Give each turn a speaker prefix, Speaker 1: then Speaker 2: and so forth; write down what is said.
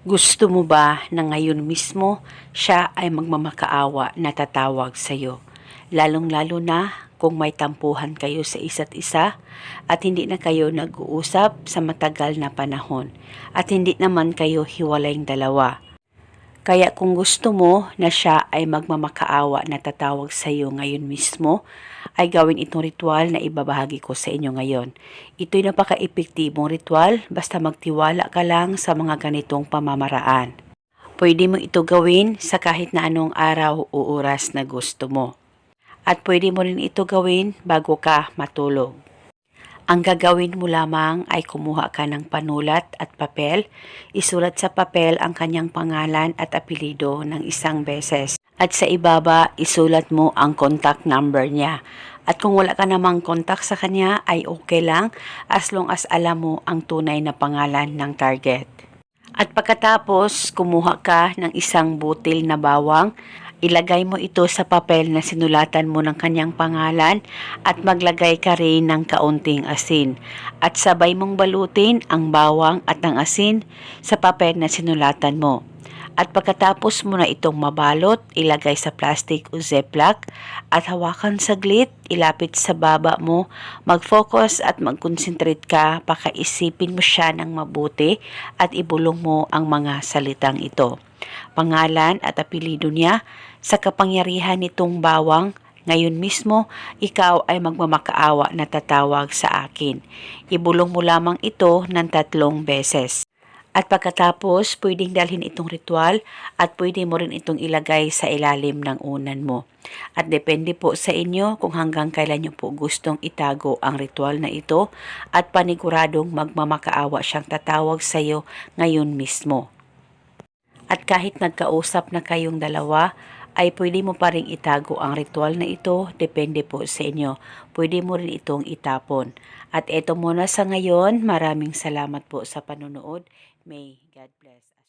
Speaker 1: Gusto mo ba na ngayon mismo siya ay magmamakaawa na tatawag sa iyo? Lalong-lalo na kung may tampuhan kayo sa isa't isa at hindi na kayo nag-uusap sa matagal na panahon at hindi naman kayo hiwalayng dalawa. Kaya kung gusto mo na siya ay magmamakaawa na tatawag sa iyo ngayon mismo, ay gawin itong ritual na ibabahagi ko sa inyo ngayon. Ito'y napaka-epektibong ritual basta magtiwala ka lang sa mga ganitong pamamaraan. Pwede mo ito gawin sa kahit na anong araw o oras na gusto mo. At pwede mo rin ito gawin bago ka matulog. Ang gagawin mo lamang ay kumuha ka ng panulat at papel, isulat sa papel ang kanyang pangalan at apelido ng isang beses. At sa ibaba, isulat mo ang contact number niya. At kung wala ka namang contact sa kanya, ay okay lang as long as alam mo ang tunay na pangalan ng target. At pagkatapos, kumuha ka ng isang butil na bawang, ilagay mo ito sa papel na sinulatan mo ng kanyang pangalan at maglagay ka rin ng kaunting asin. At sabay mong balutin ang bawang at ang asin sa papel na sinulatan mo. At pagkatapos mo na itong mabalot, ilagay sa plastic o ziplock at hawakan saglit, ilapit sa baba mo, mag-focus at mag-concentrate ka, pakaisipin mo siya ng mabuti at ibulong mo ang mga salitang ito. Pangalan at apelido niya sa kapangyarihan nitong bawang ngayon mismo, ikaw ay magmamakaawa na tatawag sa akin. Ibulong mo lamang ito ng tatlong beses. At pagkatapos, pwedeng dalhin itong ritual at pwede mo rin itong ilagay sa ilalim ng unan mo. At depende po sa inyo kung hanggang kailan nyo po gustong itago ang ritual na ito at paniguradong magmamakaawa siyang tatawag sa iyo ngayon mismo. At kahit nagkausap na kayong dalawa, ay pwede mo pa rin itago ang ritual na ito, depende po sa inyo. Pwede mo rin itong itapon. At eto muna sa ngayon, maraming salamat po sa panonood. May God bless.